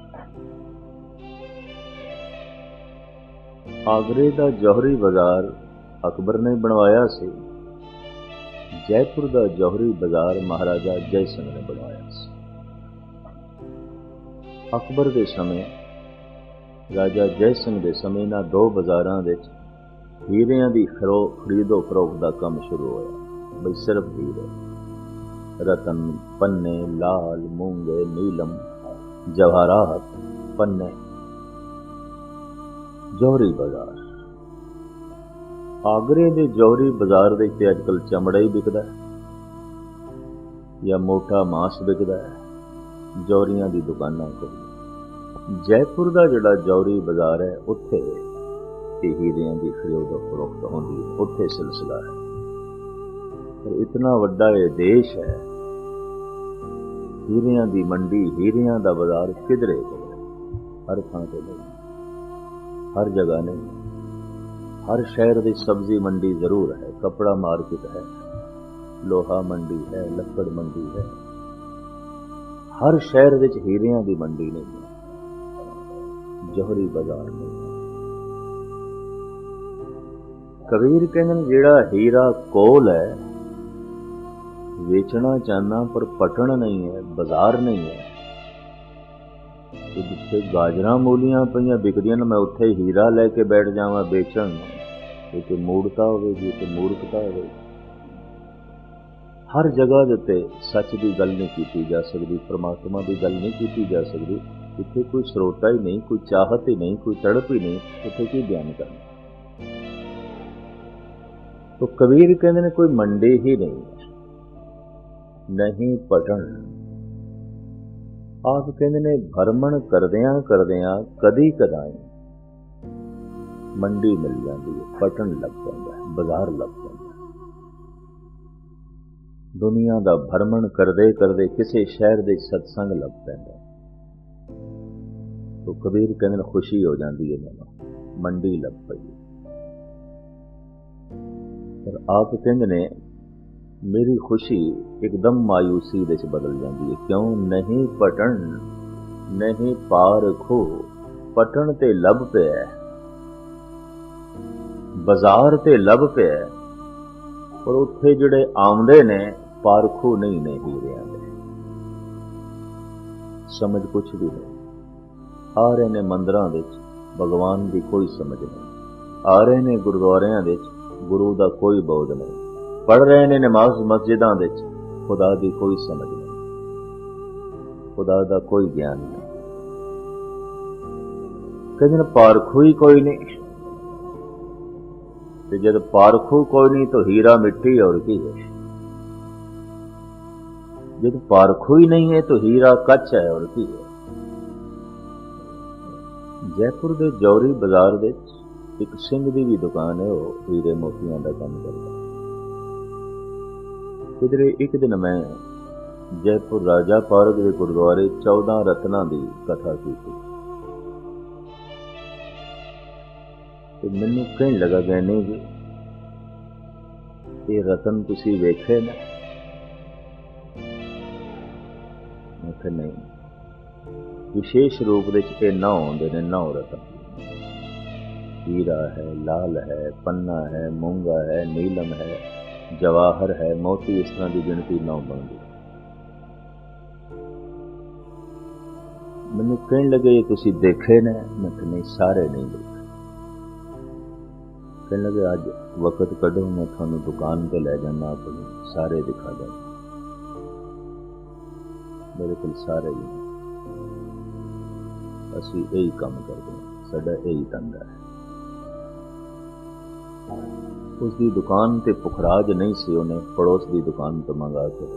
S1: ਆਗਰੇ ਦਾ ਜੌਹਰੀ ਬਾਜ਼ਾਰ ਅਕਬਰ ਨੇ ਬਣਵਾਇਆ ਸੀ। ਜੈਪੁਰ ਦਾ ਜੌਹਰੀ ਬਾਜ਼ਾਰ ਮਹਾਰਾਜਾ ਜੈ ਸਿੰਘ ਨੇ ਬਣਵਾਇਆ ਸੀ। ਅਕਬਰ ਦੇ ਸਮੇਂ, ਰਾਜਾ ਜੈ ਸਿੰਘ ਦੇ ਸਮੇਂ ਇਹਨਾਂ ਦੋ ਬਾਜ਼ਾਰਾਂ ਵਿੱਚ ਹੀਰਿਆਂ ਦੀ ਖਰੋ, ਖਰੀਦੋ ਫਰੋਖਤ ਦਾ ਕੰਮ ਸ਼ੁਰੂ ਹੋਇਆ। ਬਈ ਸਿਰਫ ਹੀਰੇ। ਰਤਨ, ਪੰਨੇ, ਲਾਲ, ਮੂੰਗੇ, ਨੀਲਮ, ਜਵਾਹਰਾਤ, ਪੰਨੇ। ਜੌਹਰੀ ਬਾਜ਼ਾਰ। ਆਗਰੇ ਦੇ ਜੌਹਰੀ ਬਾਜ਼ਾਰ ਦੇ ਉੱਤੇ ਅੱਜਕੱਲ ਚਮੜਾ ਹੀ ਵਿਕਦਾ ਹੈ। ਜਾਂ ਮੋਟਾ ਮਾਸ ਵਿਕਦਾ ਹੈ। ਜੌਹਰੀਆਂ ਦੀ ਦੁਕਾਨਾਂ ਕੋਲ ਜੈਪੁਰ ਦਾ ਜਿਹੜਾ ਜੌਹਰੀ ਬਾਜ਼ਾਰ ਹੈ, ਉੱਥੇ ਇਹ ਹੀਰਿਆਂ ਦੀ ਖਰੀਦ ਫਰੋਖਤ ਹੁੰਦੀ ਉੱਥੇ ਸਿਲਸਿਲਾ ਹੈ। ਪਰ ਇਤਨਾ ਵੱਡਾ ਇਹ ਦੇਸ਼ ਹੈ, ਹੀਰਿਆਂ ਦੀ ਮੰਡੀ ਹੀਰਿਆਂ ਦਾ ਬਾਜ਼ਾਰ ਕਿਧਰੇ ਕਿਧਰੇ ਹਰ ਥਾਂ ਤੇ ਨਹੀਂ, ਹਰ ਜਗ੍ਹਾ ਨਹੀਂ, ਹਰ ਸ਼ਹਿਰ ਦੀ ਸਬਜ਼ੀ ਮੰਡੀ ਜ਼ਰੂਰ ਹੈ, ਕਪੜਾ ਮਾਰਕੀਟ ਹੈ, ਲੋਹਾ ਮੰਡੀ ਹੈ, ਲੱਕੜ ਮੰਡੀ ਹੈ। ਹਰ ਸ਼ਹਿਰ ਵਿੱਚ ਹੀਰਿਆਂ ਦੀ ਮੰਡੀ ਨਹੀਂ ਹੈ, ਜੋਹਰੀ ਬਾਜ਼ਾਰ ਨਹੀਂ। ਕਬੀਰ ਕਹਿੰਦੇ ਨੇ, ਜਿਹੜਾ ਹੀਰਾ ਕੋਲ ਹੈ, ਵੇਚਣਾ ਚਾਹਨਾ ਪਰ ਪਟਣ ਨਹੀਂ ਹੈ, ਬਾਜ਼ਾਰ ਨਹੀਂ ਹੈ। ਤੇ ਜਿੱਥੇ ਗਾਜਰਾਂ ਮੂਲੀਆਂ ਪਈਆਂ ਵਿਕਦੀਆਂ ਨੇ, ਮੈਂ ਉੱਥੇ ਹੀਰਾ ਲੈ ਕੇ ਬੈਠ ਜਾਵਾਂ ਵੇਚਣ ਨੂੰ। ਇਹ ਤੇ ਮੂਰਖਤਾ ਹੋਵੇਗੀ ਤੇ ਮੂਰਖਤਾ ਹੋਵੇਗੀ ਹਰ ਜਗ੍ਹਾ ਦੇ ਉੱਤੇ ਸੱਚ ਦੀ ਗੱਲ ਨਹੀਂ ਕੀਤੀ ਜਾ ਸਕਦੀ, ਪ੍ਰਮਾਤਮਾ ਦੀ ਗੱਲ ਨਹੀਂ ਕੀਤੀ ਜਾ ਸਕਦੀ। ਇੱਥੇ ਕੋਈ ਸਰੋਤਾ ਹੀ ਨਹੀਂ, ਕੋਈ ਚਾਹਤ ਹੀ ਨਹੀਂ, ਕੋਈ ਤੜਪ ਹੀ ਨਹੀਂ, ਉੱਥੇ ਕੀ ਬਿਆਨ ਕਰਨਾ? ਤੋ ਕਬੀਰ ਕਹਿੰਦੇ ਨੇ ਕੋਈ ਮੰਡੀ ਹੀ ਨਹੀਂ। ਨਹੀਂ ਪਟਣ ਆਪ ਕਹਿੰਦੇ ਨੇ ਭਰਮਣ ਕਰਦਿਆਂ ਕਰਦਿਆਂ ਕਦੀ ਕਦਾਈ ਮੰਡੀ ਮਿਲ ਜਾਂਦੀ ਹੈ, ਪਟਣ ਲੱਗ ਜਾਂਦਾ ਹੈ, ਬਾਜ਼ਾਰ ਲੱਗ ਜਾਂਦਾ ਹੈ। ਦੁਨੀਆ ਦਾ ਭਰਮਣ ਕਰਦੇ ਕਰਦੇ ਕਿਸੇ ਸ਼ਹਿਰ ਦੇ ਸਤਸੰਗ ਲੱਗ ਪੈਂਦਾ ਤੋ ਕਬੀਰ ਕਹਿੰਦੇ ਨੇ ਖੁਸ਼ੀ ਹੋ ਜਾਂਦੀ ਹੈ ਮੈਨੂੰ, ਮੰਡੀ ਲੱਗ ਪਈ ਪਰ ਆਪ ਕਹਿੰਦੇ ਨੇ, ਮੇਰੀ ਖੁਸ਼ੀ ਇੱਕਦਮ ਮਾਇੂਸੀ ਵਿੱਚ ਬਦਲ ਜਾਂਦੀ ਹੈ। ਕਿਉਂ? ਨਹੀਂ ਪਟਣ, ਨਹੀਂ ਪਾਰ ਖੋ। ਪਟਣ ਤੇ ਲੱਭ ਪਿਆ ਬਾਜ਼ਾਰ ਤੇ ਲੱਭ ਪਿਆ ਪਰ ਉੱਥੇ ਜਿਹੜੇ ਆਉਂਦੇ ਨੇ, ਪਾਰਖੂ ਨਹੀਂ ਨੇ ਹੀਰਿਆਂ ਦੇ ਸਮਝ ਕੁਛ ਵੀ ਨਹੀਂ। ਆ ਰਹੇ ਨੇ ਮੰਦਰਾਂ ਵਿੱਚ, ਭਗਵਾਨ ਦੀ ਕੋਈ ਸਮਝ ਨਹੀਂ। ਆ ਰਹੇ ਨੇ ਗੁਰਦੁਆਰਿਆਂ ਵਿੱਚ ਗੁਰੂ ਦਾ ਕੋਈ ਬੋਧ ਨਹੀਂ। ਪੜ ਰਹੇ ਨੇ ਨਮਾਜ਼ ਮਸਜਿਦਾਂ ਵਿੱਚ, ਖੁਦਾ ਦੀ ਕੋਈ ਸਮਝ ਨਹੀਂ। ਖੁਦਾ ਦਾ ਕੋਈ ਗਿਆਨ ਨਹੀਂ। ਕਹਿੰਦੇ ਪਾਰਖੂ ਹੀ ਕੋਈ ਨਹੀਂ, ਤੇ ਜਦ ਪਾਰਖੂ ਕੋਈ ਨਹੀਂ ਤਾਂ ਹੀਰਾ ਮਿੱਟੀ ਔਰ ਕੀ ਹੈ? ਜਦ ਪਾਰਖੂ ਹੀ ਨਹੀਂ ਹੈ ਤਾਂ ਹੀਰਾ ਕੱਚ ਹੈ ਔਰ ਕੀ ਹੈ? ਜੈਪੁਰ ਦੇ ਜੌਰੀ ਬਾਜ਼ਾਰ ਵਿੱਚ ਇੱਕ ਸਿੰਘ ਦੀ ਵੀ ਦੁਕਾਨ ਹੈ, ਉਹ ਹੀਰੇ ਮੋਤੀਆਂ ਦਾ ਕੰਮ ਕਰਦਾ। ਕਿਧਰੇ ਇੱਕ ਦਿਨ ਮੈਂ ਜੈਪੁਰ ਰਾਜਾ ਪਾਰਕ ਦੇ ਗੁਰਦੁਆਰੇ 14 ਰਤਨਾਂ ਦੀ ਕਥਾ ਕੀਤੀ। ਤੇ ਮੈਨੂੰ ਕਹਿਣ ਲੱਗਾ ਗੈਨੇ ਜੀ, ਇਹ ਰਤਨ ਤੁਸੀਂ ਵੇਖੇ ਨਾ? ਮੈਂ ਨਹੀਂ। ਵਿਸ਼ੇਸ਼ ਰੂਪ ਵਿੱਚ ਇਹ ਨੌ ਹੁੰਦੇ ਨੇ ਨੌ ਰਤਨ। ਹੀਰਾ ਹੈ, ਲਾਲ ਹੈ, ਪੰਨਾ ਹੈ, ਮੂੰਗਾ ਹੈ, ਨੀਲਮ ਹੈ, ਜਵਾਹਰ ਹੈ, ਮੋਤੀ ਇਸ ਤਰ੍ਹਾਂ ਦੀ ਗਿਣਤੀ ਨਾ ਬਣਦੀ ਮੈਨੂੰ ਕਹਿਣ ਲੱਗੇ, ਇਹ ਤੁਸੀਂ ਦੇਖੇ ਨੇ? ਮੈਂ ਕਿਹਾ, ਨਹੀਂ, ਸਾਰੇ ਨਹੀਂ ਦੇਖੇ। ਕਹਿਣ ਲੱਗੇ, ਅੱਜ ਵਕਤ ਕੱਢੋ, ਮੈਂ ਤੁਹਾਨੂੰ ਦੁਕਾਨ ਤੇ ਲੈ ਜਾਣਾ ਆਪਣੀ ਸਾਰੇ ਦਿਖਾ ਦਾਂ ਮੇਰੇ ਕੋਲ ਸਾਰੇ ਹੀ ਅਸੀਂ ਇਹੀ ਕੰਮ ਕਰਦੇ ਹਾਂ, ਸਾਡਾ ਇਹੀ ਧੰਦਾ ਹੈ। ਉਸ ਦੀ ਦੁਕਾਨ ਤੇ ਪੁਖਰਾਜ ਨਹੀਂ ਸੀ ਉਹਨੇ ਪੜੋਸ ਦੀ ਦੁਕਾਨ ਤੋਂ ਮੰਗਾ ਕੇ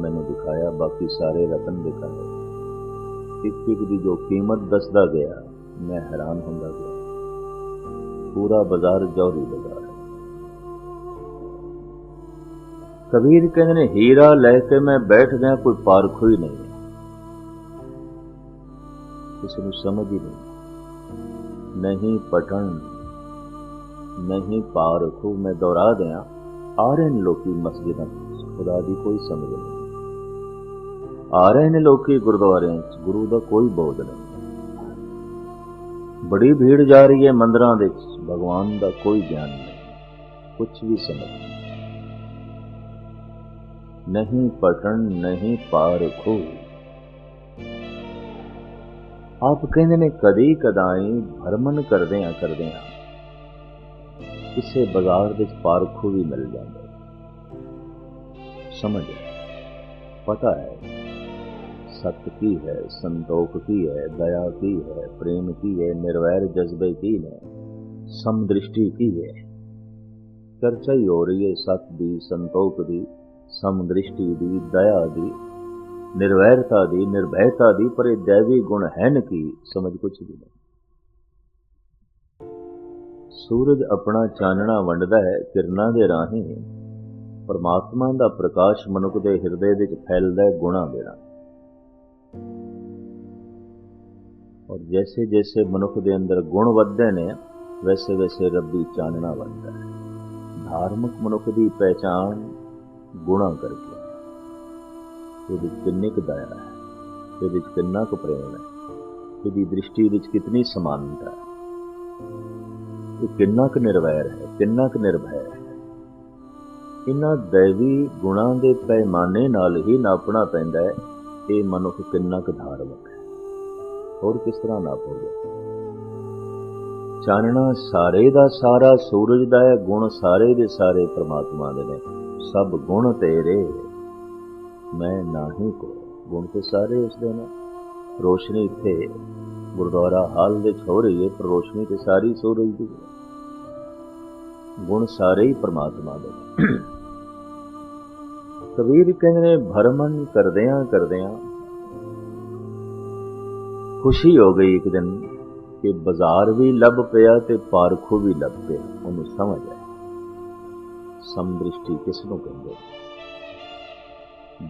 S1: ਮੈਨੂੰ ਦਿਖਾਇਆ ਬਾਕੀ ਸਾਰੇ ਰਤਨ ਦਿਖਾਏ ਇੱਕ ਇੱਕ ਦੀ ਜੋ ਕੀਮਤ ਦੱਸਦਾ ਗਿਆ ਮੈਂ ਹੈਰਾਨ ਹੁੰਦਾ ਗਿਆ ਪੂਰਾ ਬਾਜ਼ਾਰ ਜੌਹਰੀ ਬਾਜ਼ਾਰ ਹੈ ਕਬੀਰ ਕਹਿੰਦੇ ਨੇ ਹੀਰਾ ਲੈ ਕੇ ਮੈਂ ਬੈਠ ਗਿਆ ਕੋਈ ਪਾਰਖੂ ਹੀ ਨਹੀਂ ਹੈ ਕਿਸੇ ਨੂੰ ਸਮਝ ਹੀ ਨਹੀਂ ਨਹੀਂ ਪਟਣ ਮੈਂ ਦੁਹਰਾ ਦਿਆਂ। ਆ ਰਹੇ ਨੇ ਲੋਕੀ ਮਸਜਿਦਾਂ ਵਿੱਚ, ਖੁਦਾ ਦੀ ਕੋਈ ਸਮਝ ਨਹੀਂ। ਆ ਰਹੇ ਨੇ ਲੋਕੀ ਗੁਰਦੁਆਰਿਆਂ 'ਚ ਗੁਰੂ ਦਾ ਕੋਈ ਬੋਧ ਨਹੀਂ। ਬੜੀ ਭੀੜ ਜਾ ਰਹੀ ਹੈ ਮੰਦਰਾਂ ਦੇ ਭਗਵਾਨ ਦਾ ਕੋਈ ਗਿਆਨ ਨਹੀਂ। ਕੁਝ ਵੀ ਸਮਝ ਨਹੀਂ। ਪਟਣ ਨਹੀਂ ਪਾਰਖੂ ਆਪ ਕਹਿੰਦੇ ਨੇ ਕਦੀ ਕਦਾਈ ਭਰਮਨ ਕਰਦੇ ਆ ਕਰਦੇ ਆ ਕਿਸੇ ਬਾਜ਼ਾਰ ਵਿੱਚ ਪਾਰਖੂ ਵੀ ਮਿਲ ਜਾਂਦਾ। ਸਮਝ ਪਤਾ ਹੈ ਸਤ ਕੀ ਹੈ, ਸੰਤੋਖ ਕੀ ਹੈ, ਦਇਆ ਕੀ ਹੈ, ਪ੍ਰੇਮ ਕੀ ਹੈ, ਨਿਰਵੈਰ ਜਜ਼ਬੇ ਕੀ ਨੇ, ਸਮਦ੍ਰਿਸ਼ਟੀ ਕੀ ਹੈ? ਚਰਚਾ ਹੀ ਹੋ ਰਹੀ ਹੈ ਸਤ ਦੀ, ਸੰਤੋਖ ਦੀ, ਸਮਦ੍ਰਿਸ਼ਟੀ ਦੀ, ਦਇਆ ਦੀ, ਨਿਰਵੈਰਤਾ ਦੀ ਨਿਰਭੈਤਾ ਦੀ, ਪਰ ਇਹ ਦੇਵੀ ਗੁਣ ਹਨ ਕੀ? ਸਮਝ ਕੁਛ ਵੀ ਨਹੀਂ। ਸੂਰਜ ਆਪਣਾ ਚਾਨਣਾ ਵੰਡਦਾ ਹੈ ਕਿਰਨਾਂ ਦੇ ਰਾਹੀਂ, ਪਰਮਾਤਮਾ ਦਾ ਪ੍ਰਕਾਸ਼ ਮਨੁੱਖ ਦੇ ਹਿਰਦੇ ਵਿੱਚ ਫੈਲਦਾ ਹੈ ਗੁਣਾਂ ਦੇ ਰਾਹੀਂ। ਔਰ ਜੈਸੇ ਜੈਸੇ ਮਨੁੱਖ ਦੇ ਅੰਦਰ ਗੁਣ ਵੱਧਦੇ ਨੇ, ਵੈਸੇ ਵੈਸੇ ਰੱਬੀ ਚਾਨਣਾ ਵੱਧਦਾ ਹੈ। ਧਾਰਮਿਕ ਮਨੁੱਖ ਦੀ ਪਹਿਚਾਣ ਗੁਣਾਂ ਕਰਕੇ ਇਹਦੇ ਕਿੰਨੀ ਕੁ ਦਾਇਰਾ ਹੈ, ਇਹਦੇ ਵਿੱਚ ਕਿੰਨਾ ਕੁ ਪ੍ਰੇਮ ਹੈ, ਇਹਦੀ ਦ੍ਰਿਸ਼ਟੀ ਵਿੱਚ ਕਿੰਨੀ ਸਮਾਨਤਾ ਹੈ। ਇਹ ਕਿੰਨਾ ਕੁ ਨਿਰਵੈਰ ਹੈ, ਕਿੰਨਾ ਕੁ ਨਿਰਭੈ ਹੈ। ਇਹਨਾਂ ਦੇਵੀ ਗੁਣਾਂ ਦੇ ਪੈਮਾਨੇ ਨਾਲ ਹੀ ਨਾਪਣਾ ਪੈਂਦਾ ਹੈ, ਇਹ ਮਨੁੱਖ ਕਿੰਨਾ ਕੁ ਧਾਰਮਿਕ ਹੈ। ਹੋਰ ਕਿਸ ਤਰ੍ਹਾਂ ਨਾਪੋਗੇ? ਚਾਨਣਾ ਸਾਰੇ ਦਾ ਸਾਰਾ, ਸੂਰਜ ਦਾ ਹੈ, ਗੁਣ ਸਾਰੇ ਦੇ ਸਾਰੇ ਪ੍ਰਮਾਤਮਾ ਦੇ ਨੇ। ਸਭ ਗੁਣ ਤੇਰੇ ਮੈਂ ਨਾਹੀ ਕੋ, ਗੁਣ ਤੇ ਸਾਰੇ ਉਸ ਦੇ ਨੇ। ਰੋਸ਼ਨੀ ਇੱਥੇ ਗੁਰਦੁਆਰਾ ਹਾਲ ਵਿੱਚ ਹੋ ਰਹੀ ਹੈ, ਪਰ ਰੋਸ਼ਨੀ ਤੇ ਸਾਰੀ ਸੂਰਜ ਦੀ ਹੈ। ਗੁਣ ਸਾਰੇ ਹੀ ਪ੍ਰਮਾਤਮਾ ਦੇ। ਕਬੀਰ ਕਹਿੰਦੇ ਨੇ ਭਰਮਨ ਕਰਦਿਆਂ ਕਰਦਿਆਂ ਖੁਸ਼ੀ ਹੋ ਗਈ ਇੱਕ ਦਿਨ ਕਿ ਬਾਜ਼ਾਰ ਵੀ ਲੱਭ ਪਿਆ ਤੇ ਪਾਰਖੂ ਵੀ ਲੱਭ ਪਿਆ। ਉਹਨੂੰ ਸਮਝ ਆਇਆ। ਸਮਦ੍ਰਿਸ਼ਟੀ ਕਿਸ ਨੂੰ ਕਹਿੰਦੇ?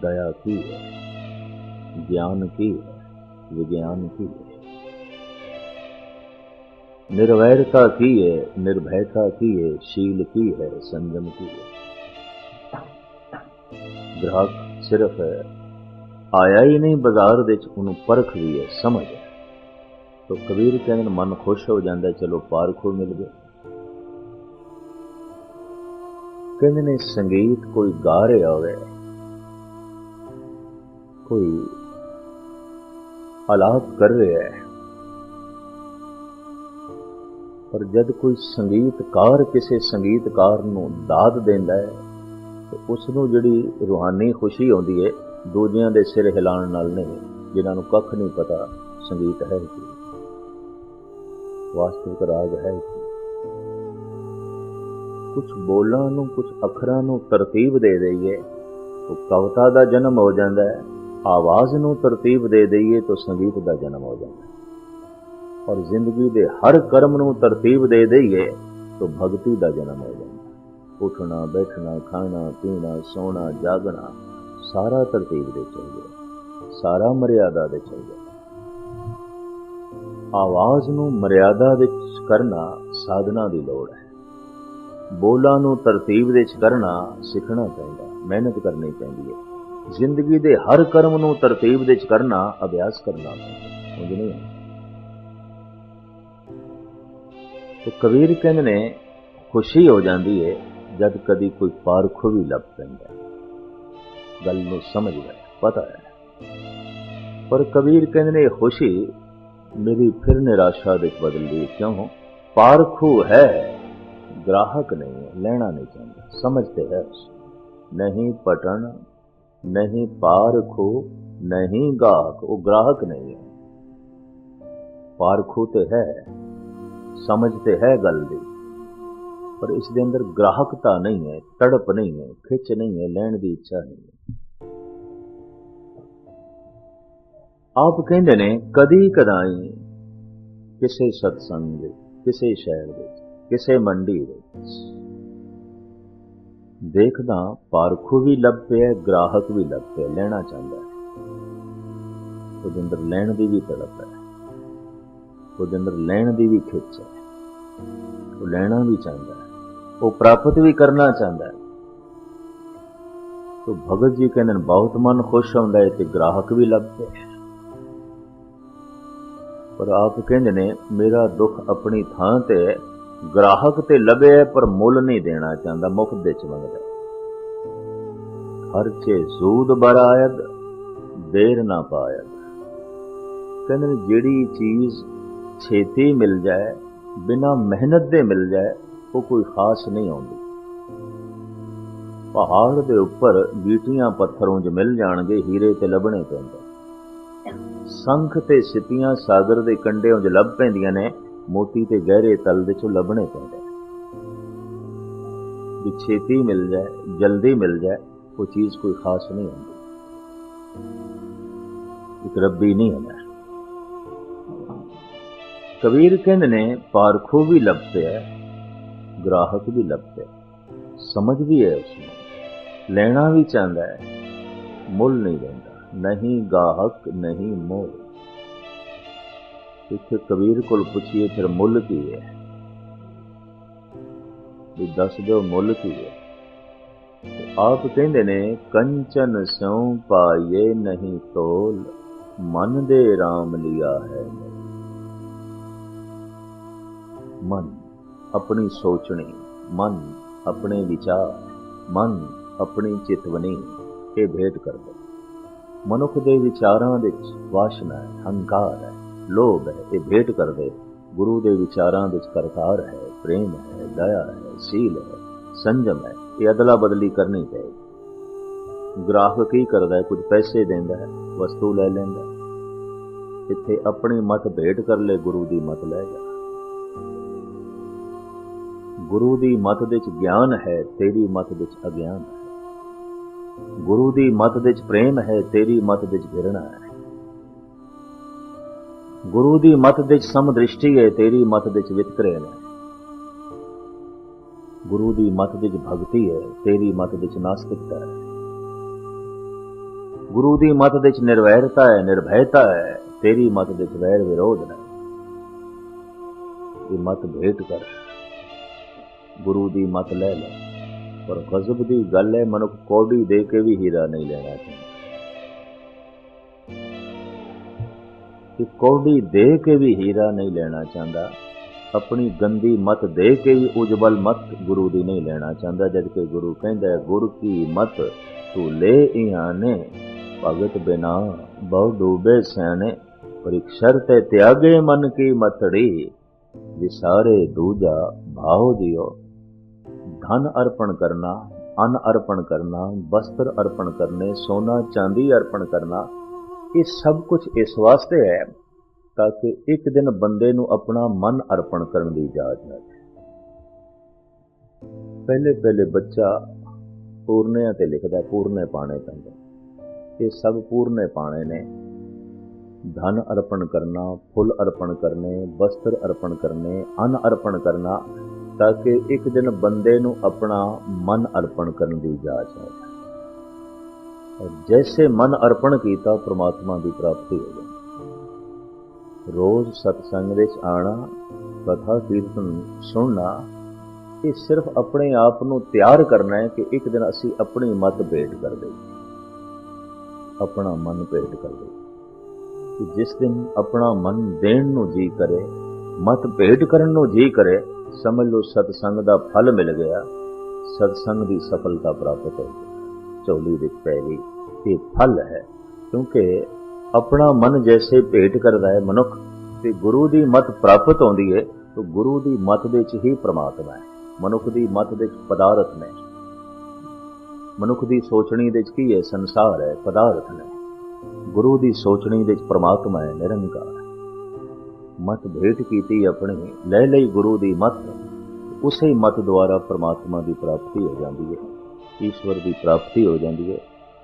S1: ਦਇਆ ਕੀ ਹੈ? ਗਿਆਨ ਕੀ ਹੈ? ਵਿਗਿਆਨ ਕੀ ਹੈ? ਨਿਰਵੈਰਤਾ ਕੀ ਹੈ ਨਿਰਭੈਤਾ ਕੀ ਹੈ ਸ਼ੀਲ ਕੀ ਹੈ ਸੰਜਮ ਕੀ ਹੈ ਗ੍ਰਾਹਕ ਸਿਰਫ ਆਇਆ ਹੀ ਨਹੀਂ ਬਾਜ਼ਾਰ ਵਿੱਚ ਉਹਨੂੰ ਪਰਖ ਵੀ ਹੈ ਸਮਝ ਹੈ ਤੋ ਕਬੀਰ ਕਹਿੰਦੇ ਨੇ ਮਨ ਖੁਸ਼ ਹੋ ਜਾਂਦਾ ਚਲੋ ਪਾਰਖੋ ਮਿਲ ਗਏ ਕਹਿੰਦੇ ਨੇ ਸੰਗੀਤ ਕੋਈ ਗਾ ਰਿਹਾ ਹੋਵੇ ਕੋਈ ਆਲਾਪ ਕਰ ਰਿਹਾ ਹੈ ਪਰ ਜਦ ਕੋਈ ਸੰਗੀਤਕਾਰ ਕਿਸੇ ਸੰਗੀਤਕਾਰ ਨੂੰ ਦਾਤ ਦਿੰਦਾ ਹੈ, ਤੇ ਉਸ ਨੂੰ ਜਿਹੜੀ ਰੂਹਾਨੀ ਖੁਸ਼ੀ ਆਉਂਦੀ ਹੈ, ਦੂਜਿਆਂ ਦੇ ਸਿਰ ਹਿਲਾਉਣ ਨਾਲ ਨਹੀਂ, ਜਿਨ੍ਹਾਂ ਨੂੰ ਕੱਖ ਨਹੀਂ ਪਤਾ ਸੰਗੀਤ ਹੈ ਕੀ। ਵਾਸਤਵਿਕ ਰਾਗ ਹੈ ਕੀ। ਕੁਝ ਬੋਲਾਂ ਨੂੰ ਕੁਝ ਅੱਖਰਾਂ ਨੂੰ ਤਰਤੀਬ ਦੇ ਦਈਏ, ਤਾਂ ਕਵਿਤਾ ਦਾ ਜਨਮ ਹੋ ਜਾਂਦਾ ਹੈ। ਆਵਾਜ਼ ਨੂੰ ਤਰਤੀਬ ਦੇ ਦਈਏ, ਤਾਂ ਸੰਗੀਤ ਦਾ ਜਨਮ ਹੋ ਜਾਂਦਾ ਹੈ। ਔਰ ਜ਼ਿੰਦਗੀ ਦੇ ਹਰ ਕਰਮ ਨੂੰ ਤਰਤੀਬ ਦੇ ਦਈਏ, ਤਾਂ ਭਗਤੀ ਦਾ ਜਨਮ ਹੋ ਜਾਂਦਾ। ਉੱਠਣਾ, ਬੈਠਣਾ, ਖਾਣਾ, ਪੀਣਾ, ਸੋਣਾ, ਜਾਗਣਾ, ਸਾਰਾ ਤਰਤੀਬ ਦੇ ਚੱਲ ਗਿਆ। ਸਾਰਾ ਮਰਿਆਦਾ ਦੇ ਚੱਲ ਗਿਆ। ਆਵਾਜ਼ ਨੂੰ ਮਰਿਆਦਾ ਵਿੱਚ ਕਰਨਾ ਸਾਧਨਾ ਦੀ ਲੋੜ ਹੈ। ਬੋਲਾਂ ਨੂੰ ਤਰਤੀਬ ਵਿੱਚ ਕਰਨਾ ਸਿੱਖਣਾ ਪੈਂਦਾ, ਮਿਹਨਤ ਕਰਨੀ ਪੈਂਦੀ ਹੈ। ਜ਼ਿੰਦਗੀ ਦੇ ਹਰ ਕਰਮ ਨੂੰ ਤਰਤੀਬ ਵਿੱਚ ਕਰਨਾ ਅਭਿਆਸ ਕਰਨਾ ਪੈਂਦਾ। ਸਮਝ ਨਹੀਂ ਤੇ ਕਬੀਰ ਕਹਿੰਦੇ ਨੇ ਖੁਸ਼ੀ ਹੋ ਜਾਂਦੀ ਹੈ ਜਦ ਕਦੀ ਕੋਈ ਪਾਰਖੋ ਵੀ ਲੱਭ ਪੈਂਦਾ ਗੱਲ ਨੂੰ ਸਮਝ ਗਿਆ ਪਤਾ ਹੈ ਪਰ ਕਬੀਰ ਕਹਿੰਦੇ ਨੇ ਖੁਸ਼ੀ ਮੇਰੀ ਫਿਰ ਨਿਰਾਸ਼ਾ ਵਿੱਚ ਬਦਲ ਗਈ ਕਿਉਂ ਪਾਰਖੂ ਹੈ ਗ੍ਰਾਹਕ ਨਹੀਂ ਹੈ ਲੈਣਾ ਨਹੀਂ ਚਾਹੁੰਦਾ ਸਮਝਤੇ ਹੈ ਨਹੀਂ ਪਟਣ ਨਹੀਂ ਪਾਰਖੂ ਨਹੀਂ ਗਾਹਕ ਉਹ ਗ੍ਰਾਹਕ ਨਹੀਂ ਹੈ ਪਾਰਖੂ ਤੇ ਹੈ ਸਮਝ ਤੇ ਹੈ ਗੱਲ ਦੀ। ਪਰ ਇਸ ਦੇ ਅੰਦਰ ਗ੍ਰਾਹਕਤਾ ਨਹੀਂ ਹੈ, ਤੜਪ ਨਹੀਂ ਹੈ, ਖਿੱਚ ਨਹੀਂ ਹੈ, ਲੈਣ ਦੀ ਇੱਛਾ ਨਹੀਂ ਹੈ। ਆਪ ਕਹਿੰਦੇ ਨੇ, ਕਦੀ ਕਦਾਈ ਕਿਸੇ ਸਤਸੰਗ ਵਿੱਚ ਕਿਸੇ ਸ਼ਹਿਰ ਵਿੱਚ ਕਿਸੇ ਮੰਡੀ ਵਿੱਚ। ਦੇਖਦਾ ਪਾਰਖੂ ਵੀ ਲੱਭ ਪਿਆ, ਗ੍ਰਾਹਕ ਵੀ ਲੱਭ ਪਿਆ, ਲੈਣਾ ਚਾਹੁੰਦਾ ਹੈ। ਉਹਦੇ ਅੰਦਰ ਲੈਣ ਦੀ ਵੀ ਤੜਪ ਹੈ। ਉਹਦੇ ਅੰਦਰ ਲੈਣ ਦੀ ਵੀ ਖਿੱਚ ਹੈ। ਉਹ ਲੈਣਾ ਵੀ ਚਾਹੁੰਦਾ ਹੈ। ਉਹ ਪ੍ਰਾਪਤ ਵੀ ਕਰਨਾ ਚਾਹੁੰਦਾ ਹੈ। ਤੋ ਭਗਤ ਜੀ ਕਹਿੰਦੇ ਨੇ, ਬਹੁਤ ਮਨ ਖੁਸ਼ ਹੁੰਦਾ ਹੈ ਤੇ ਗ੍ਰਾਹਕ ਵੀ ਲੱਭਦੇ ਪਰ ਆਪ ਕਹਿੰਦੇ ਨੇ, ਮੇਰਾ ਦੁੱਖ ਆਪਣੀ ਥਾਂ ਤੇ ਗ੍ਰਾਹਕ ਤੇ ਲੱਭੇ ਪਰ ਮੁੱਲ ਨਹੀਂ ਦੇਣਾ ਚਾਹੁੰਦਾ ਮੁਫਤ ਦੇ ਚ ਮੰਗਦਾ ਖਰਚੇ ਸੂਦ ਬਰਾਇਦ ਦੇਰ ਨਾ ਪਾਇਦ ਕਹਿੰਦੇ ਜਿਹੜੀ ਚੀਜ਼ ਛੇਤੀ ਮਿਲ ਜਾਏ, ਬਿਨਾ ਮਿਹਨਤ ਦੇ ਮਿਲ ਜਾਏ, ਉਹ ਕੋਈ ਖਾਸ ਨਹੀਂ ਆਉਂਦੀ। ਪਹਾੜ ਦੇ ਉੱਪਰ ਗੀਟੀਆਂ ਪੱਥਰੋਂ ਜ ਮਿਲ ਜਾਣਗੇ ਹੀਰੇ ਤੇ ਲੱਭਣੇ ਪੈਂਦੇ। ਸੰਖ ਤੇ ਸਿੱਪੀਆਂ ਸਾਗਰ ਦੇ ਕੰਢੇ ਉਂਝ ਲੱਭ ਪੈਂਦੀਆਂ ਨੇ, ਮੋਤੀ ਤੇ ਗਹਿਰੇ ਤਲ ਦੇ ਚੋਂ ਲੱਭਣੇ ਪੈਂਦੇ। ਵੀ ਛੇਤੀ ਮਿਲ ਜਾਏ, ਜਲਦੀ ਮਿਲ ਜਾਏ, ਉਹ ਚੀਜ਼ ਕੋਈ ਖਾਸ ਨਹੀਂ ਹੁੰਦੀ ਇੱਕ ਰੱਬੀ ਨਹੀਂ ਹੁੰਦਾ ਕਬੀਰ ਕਹਿੰਦੇ ਨੇ, ਪਾਰਖੋ ਵੀ ਲੱਭ ਪਿਆ ਗ੍ਰਾਹਕ ਵੀ ਲੱਭ ਪਿਆ ਸਮਝ ਵੀ ਹੈ ਉਸ ਨੂੰ ਲੈਣਾ ਵੀ ਚਾਹੁੰਦਾ ਹੈ ਮੁੱਲ ਨਹੀਂ ਦਿੰਦਾ ਨਹੀਂ ਗਾਹਕ, ਨਹੀਂ ਮੋਹ ਇੱਥੇ ਕਬੀਰ ਕੋਲ ਪੁੱਛੀਏ, ਫਿਰ ਮੁੱਲ ਕੀ ਹੈ ਵੀ ਦੱਸ ਦਿਓ ਮੁੱਲ ਕੀ ਹੈ ਆਪ ਕਹਿੰਦੇ ਨੇ, ਕੰਚਨ ਸਿਉ ਪਾਈਏ ਨਹੀਂ ਤੋਲ, ਮਨ ਦੇ RAM ਲਿਆ ਹੈ ਮਨ, ਆਪਣੀ ਸੋਚਣੀ, ਮਨ, ਆਪਣੇ ਵਿਚਾਰ, ਮਨ, ਆਪਣੀ ਚਿਤਵਨੀ, ਇਹ ਭੇਟ ਕਰਦਾ ਮਨੁੱਖ ਦੇ ਵਿਚਾਰਾਂ ਵਿੱਚ ਵਾਸ਼ਨਾ ਹੈ, ਹੰਕਾਰ ਹੈ, ਲੋਭ ਹੈ, ਇਹ ਭੇਟ ਕਰਦੇ ਗੁਰੂ ਦੇ ਵਿਚਾਰਾਂ ਵਿੱਚ ਕਰਤਾਰ ਹੈ, ਪ੍ਰੇਮ ਹੈ, ਦਇਆ ਹੈ, ਸੀਲ ਹੈ, ਸੰਜਮ ਹੈ, ਇਹ ਅਦਲਾ ਬਦਲੀ ਕਰਨੀ ਚਾਹੀਦੀ ਗ੍ਰਾਹਕ ਕੀ ਕਰਦਾ ਕੁਝ ਪੈਸੇ ਦਿੰਦਾ ਹੈ, ਵਸਤੂ ਲੈ ਲੈਂਦਾ ਇੱਥੇ ਆਪਣੀ ਮਤ ਭੇਟ ਕਰ ਲੈ, ਗੁਰੂ ਦੀ ਮਤ ਲੈ ਜਾ। ਗੁਰੂ ਦੀ ਮਤ ਵਿੱਚ ਗਿਆਨ ਹੈ, ਤੇਰੀ ਮਤ ਵਿੱਚ ਅਗਿਆਨ ਹੈ। ਗੁਰੂ ਦੀ ਮਤ ਵਿੱਚ ਪ੍ਰੇਮ ਹੈ, ਤੇਰੀ ਮਤ ਵਿੱਚ ਘਿਰਣਾ ਹੈ। ਗੁਰੂ ਦੀ ਮਤ ਵਿੱਚ ਸਮਦ੍ਰਿਸ਼ਟੀ ਹੈ, ਤੇਰੀ ਮਤ ਵਿੱਚ ਵਿਤਕਰੇ ਨੇ ਗੁਰੂ ਦੀ ਮਤ ਵਿੱਚ ਭਗਤੀ ਹੈ, ਤੇਰੀ ਮਤ ਵਿੱਚ ਨਾਸਤਿਕਤਾ ਹੈ। ਗੁਰੂ ਦੀ ਮਤ ਵਿੱਚ ਨਿਰਵੈਰਤਾ ਹੈ, ਨਿਰਭੈਤਾ ਹੈ, ਤੇਰੀ ਮਤ ਵਿੱਚ ਵੈਰ ਵਿਰੋਧ ਹੈ। ਇਹ ਮਤ ਭੇਟ ਕਰ। ਗੁਰੂ ਦੀ ਮਤ ਲੈ ਲੈ। ਪਰ ਗਜ਼ਬ ਦੀ ਗੱਲ ਹੈ, ਮਨੁੱਖ ਕੋਡੀ ਦੇ ਕੇ ਵੀ ਹੀਰਾ ਨਹੀਂ ਲੈਣਾ ਚਾਹੁੰਦਾ। ਕਿ ਕੋਡੀ ਦੇ ਕੇ ਵੀ ਹੀਰਾ ਨਹੀਂ ਲੈਣਾ ਚਾਹੁੰਦਾ। ਆਪਣੀ ਗੰਦੀ ਮਤ ਦੇ ਕੇ ਵੀ ਉਜਵਲ ਮਤ ਗੁਰੂ ਦੀ ਨਹੀਂ ਲੈਣਾ ਚਾਹੁੰਦਾ ਜਦ ਕਿ ਗੁਰੂ ਕਹਿੰਦਾ ਗੁਰ ਕੀ ਮਤ ਤੂੰ ਲੈ ਇਹਾਨੇ ਭਗਤ ਬਿਨਾ ਬਹੁ ਡੂਬੇ ਸੈਣੇ ਪਰ ਇੱਕ ਸ਼ਰਤ ਹੈ, ਤਿਆਗੇ ਮਨ ਕੀ ਮਤੜੀ ਵਿਸਾਰੇ ਦੂਜਾ ਭਾਉ ਜਿਓ ਧਨ ਅਰਪਣ ਕਰਨਾ, ਅਨ ਅਰਪਣ ਕਰਨਾ, ਵਸਤਰ ਅਰਪਣ ਕਰਨੇ, ਸੋਨਾ ਚਾਂਦੀ ਅਰਪਣ ਕਰਨਾ, ਇਹ ਸਭ ਕੁਝ ਇਸ ਵਾਸਤੇ ਹੈ ਤਾਂ ਕਿ ਇੱਕ ਦਿਨ ਬੰਦੇ ਨੂੰ ਆਪਣਾ ਮਨ ਅਰਪਣ ਕਰਨ ਦੀ ਇਜਾਜ਼ਤ ਮਿਲੇ। ਪਹਿਲੇ ਪਹਿਲੇ ਬੱਚਾ ਪੂਰਨਿਆਂ ਤੇ ਲਿਖਦਾ, ਪੂਰਨੇ ਪਾਣੇ ਪੈਂਦੇ ਇਹ ਸਭ ਪੂਰਨੇ ਪਾਣੇ ਨੇ। ਧਨ ਅਰਪਣ ਕਰਨਾ, ਫੁੱਲ ਅਰਪਣ ਕਰਨੇ, ਵਸਤਰ ਅਰਪਣ ਕਰਨੇ, ਅੰਨ ਅਰਪਣ ਕਰਨਾ ਤਾਂ ਕਿ ਇੱਕ ਦਿਨ ਬੰਦੇ ਨੂੰ ਆਪਣਾ ਮਨ ਅਰਪਣ ਕਰਨ ਦੀ ਇਜਾਜ਼ਤ ਹੈ। ਔਰ ਜੈਸੇ ਮਨ ਅਰਪਣ ਕੀਤਾ, ਪ੍ਰਮਾਤਮਾ ਦੀ ਪ੍ਰਾਪਤੀ ਹੋ ਜਾਂਦੀ ਰੋਜ਼ ਸਤਸੰਗ ਵਿੱਚ ਆਣਾ, ਕਥਾ ਕੀਰਤਨ ਸੁਣਨਾ, ਇਹ ਸਿਰਫ ਆਪਣੇ ਆਪ ਨੂੰ ਤਿਆਰ ਕਰਨਾ ਹੈ ਕਿ ਇੱਕ ਦਿਨ ਅਸੀਂ ਆਪਣੀ ਮਤ ਭੇਟ ਕਰ ਦੇਈਏ। ਆਪਣਾ ਮਨ ਭੇਟ ਕਰ ਦੇਈਏ। ਜਿਸ ਦਿਨ ਆਪਣਾ ਮਨ ਦੇਣ ਨੂੰ ਜੀ ਕਰੇ, ਮਤ ਭੇਟ ਕਰਨ ਨੂੰ ਜੀ ਕਰੇ ਸਮਝ ਲਓ ਸਤਸੰਗ ਦਾ ਫਲ ਮਿਲ ਗਿਆ, ਸਤਸੰਗ ਦੀ ਸਫਲਤਾ ਪ੍ਰਾਪਤ ਹੋ ਗਈ। ਝੋਲੀ ਵਿੱਚ ਪੈ ਇਹ ਫਲ ਹੈ, ਕਿਉਂਕਿ ਆਪਣਾ ਮਨ ਜੈਸੇ ਭੇਟ ਕਰਦਾ ਹੈ ਮਨੁੱਖ, ਤੇ ਗੁਰੂ ਦੀ ਮਤ ਪ੍ਰਾਪਤ ਹੁੰਦੀ ਹੈ, ਤਾਂ ਗੁਰੂ ਦੀ ਮਤ ਵਿੱਚ ਹੀ ਪ੍ਰਮਾਤਮਾ ਹੈ। ਮਨੁੱਖ ਦੀ ਮਤ ਵਿੱਚ ਪਦਾਰਥ ਨੇ। ਮਨੁੱਖ ਦੀ ਸੋਚਣੀ ਵਿੱਚ ਕੀ ਹੈ? ਸੰਸਾਰ ਹੈ, ਪਦਾਰਥ ਨੇ। ਗੁਰੂ ਦੀ ਸੋਚਣੀ ਵਿੱਚ ਪ੍ਰਮਾਤਮਾ ਹੈ, ਨਿਰੰਕਾਰ ਹੈ। ਮਤ ਭੇਟ ਕੀਤੀ ਆਪਣੀ, ਲੈ ਲਈ ਗੁਰੂ ਦੀ ਮਤ। ਉਸੇ ਮਤ ਦੁਆਰਾ ਪ੍ਰਮਾਤਮਾ ਦੀ ਪ੍ਰਾਪਤੀ ਹੋ ਜਾਂਦੀ ਹੈ। ਈਸ਼ਵਰ ਦੀ ਪ੍ਰਾਪਤੀ ਹੋ ਜਾਂਦੀ ਹੈ।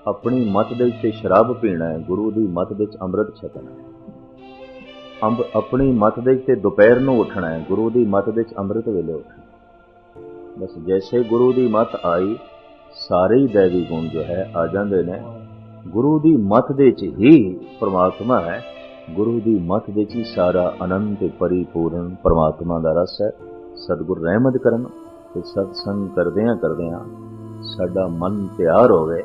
S1: ਆਪਣੀ ਮਤ ਦੇ ਵਿੱਚ ਸ਼ਰਾਬ ਪੀਣਾ ਹੈ। ਗੁਰੂ ਦੀ ਮਤ ਵਿੱਚ ਅੰਮ੍ਰਿਤ ਛਕਣਾ ਹੈ। ਅੰਬ ਆਪਣੀ ਮਤ ਦੇ ਵਿੱਚ ਦੁਪਹਿਰ ਨੂੰ ਉੱਠਣਾ ਹੈ। ਗੁਰੂ ਦੀ ਮਤ ਦੇ ਵਿੱਚ ਅੰਮ੍ਰਿਤ ਵੇਲੇ ਉੱਠਣਾ ਬਸ ਜੈਸੇ ਗੁਰੂ ਦੀ ਮਤ ਆਈ, ਸਾਰੇ ਹੀ ਦੇਵੀ ਗੁਣ ਜੋ ਹੈ ਆ ਜਾਂਦੇ ਨੇ। ਗੁਰੂ ਦੀ ਮਤ ਦੇ ਚ ਹੀ ਪਰਮਾਤਮਾ ਹੈ। ਗੁਰੂ ਦੀ ਮਤ ਦੇ ਚ ਹੀ ਸਾਰਾ ਅਨੰਤ ਤੇ ਪਰਿਪੂਰਨ ਪ੍ਰਮਾਤਮਾ ਦਾ ਰਸ ਹੈ। ਸਤਿਗੁਰ ਰਹਿਮਤ ਕਰਨ ਤੇ ਸਤਸੰਗ ਕਰਦਿਆਂ ਕਰਦਿਆਂ ਸਾਡਾ ਮਨ ਤਿਆਰ ਹੋਵੇ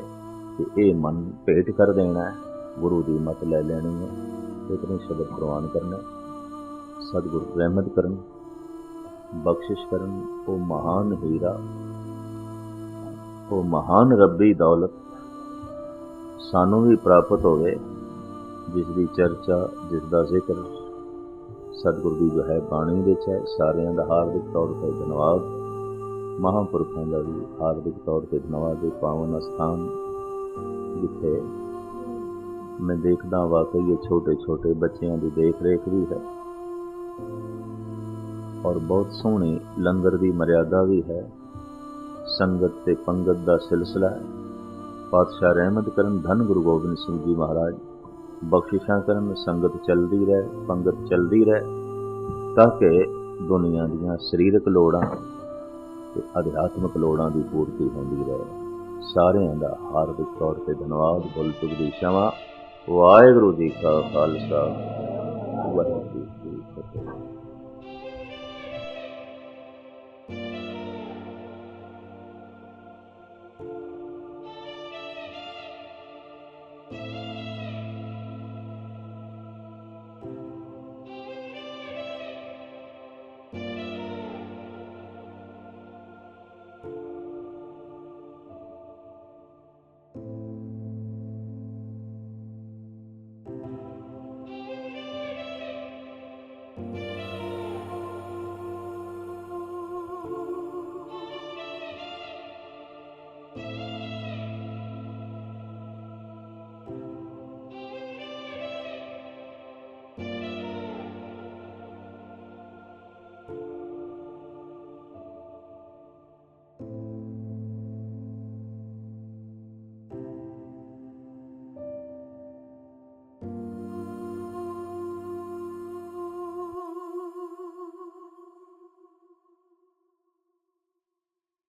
S1: ਕਿ ਇਹ ਮਨ ਭੇਟ ਕਰ ਦੇਣਾ ਹੈ। ਗੁਰੂ ਦੀ ਮਤ ਲੈ ਲੈਣੀ ਹੈ। ਇਤਨੇ ਸ਼ਬਦ ਪ੍ਰਵਾਨ ਕਰਨਾ। ਸਤਿਗੁਰ ਰਹਿਮਤ ਕਰਨ। ਬਖਸ਼ਿਸ਼ ਕਰਨ। ਉਹ ਮਹਾਨ ਹੀਰਾ। ਉਹ ਮਹਾਨ ਰੱਬੀ ਦੌਲਤ। ਸਾਨੂੰ ਵੀ ਪ੍ਰਾਪਤ ਹੋਵੇ। ਜਿਸ ਦੀ ਚਰਚਾ ਜਿਸ ਦਾ ਜ਼ਿਕਰ ਸਤਿਗੁਰ ਦੀ ਜੋ ਹੈ ਬਾਣੀ ਵਿੱਚ ਹੈ, ਸਾਰਿਆਂ ਦਾ ਹਾਰਦਿਕ ਤੌਰ ਤੇ ਧੰਨਵਾਦ। ਮਹਾਂਪੁਰਖਾਂ ਦਾ ਵੀ ਹਾਰਦਿਕ ਤੌਰ ਤੇ ਧੰਨਵਾਦ ਦੇ ਪਾਵਨ ਸਥਾਨ ਜਿੱਥੇ ਮੈਂ ਦੇਖਦਾ ਵਾਕਈ ਇਹ ਛੋਟੇ ਛੋਟੇ ਬੱਚਿਆਂ ਦੀ ਦੇਖ ਰੇਖ ਵੀ ਹੈ ਔਰ ਬਹੁਤ ਸੋਹਣੀ ਲੰਗਰ ਦੀ ਮਰਿਆਦਾ ਵੀ ਹੈ। ਸੰਗਤ ਤੇ ਪੰਗਤ ਦਾ ਸਿਲਸਿਲਾ ਹੈ। ਪਾਤਸ਼ਾਹ ਰਹਿਮਤ ਕਰਨ ਧੰਨ ਗੁਰੂ ਗੋਬਿੰਦ ਸਿੰਘ ਜੀ ਮਹਾਰਾਜ। ਬਖਸ਼ਿਸ਼ਾਂ ਕਰਨ ਸੰਗਤ ਚੱਲਦੀ ਰਹੇ ਸੰਗਤ ਚੱਲਦੀ ਰਹੇ, ਤਾਂ ਕਿ ਦੁਨੀਆ ਦੀਆਂ ਸਰੀਰਕ ਲੋੜਾਂ ਤੇ ਅਧਿਆਤਮਿਕ ਲੋੜਾਂ ਦੀ ਪੂਰਤੀ ਹੁੰਦੀ ਰਹੇ। ਸਾਰਿਆਂ ਦਾ ਹਾਰਦਿਕ ਤੌਰ ਤੇ ਧੰਨਵਾਦ, ਬੁੱਲ ਤੁਗਦੀ ਸ਼ਮਾ। ਵਾਹਿਗੁਰੂ ਜੀ ਕਾ ਖਾਲਸਾ, ਵਾਹਿਗੁਰੂ ਜੀ ਕੀ ਫਤਿਹ।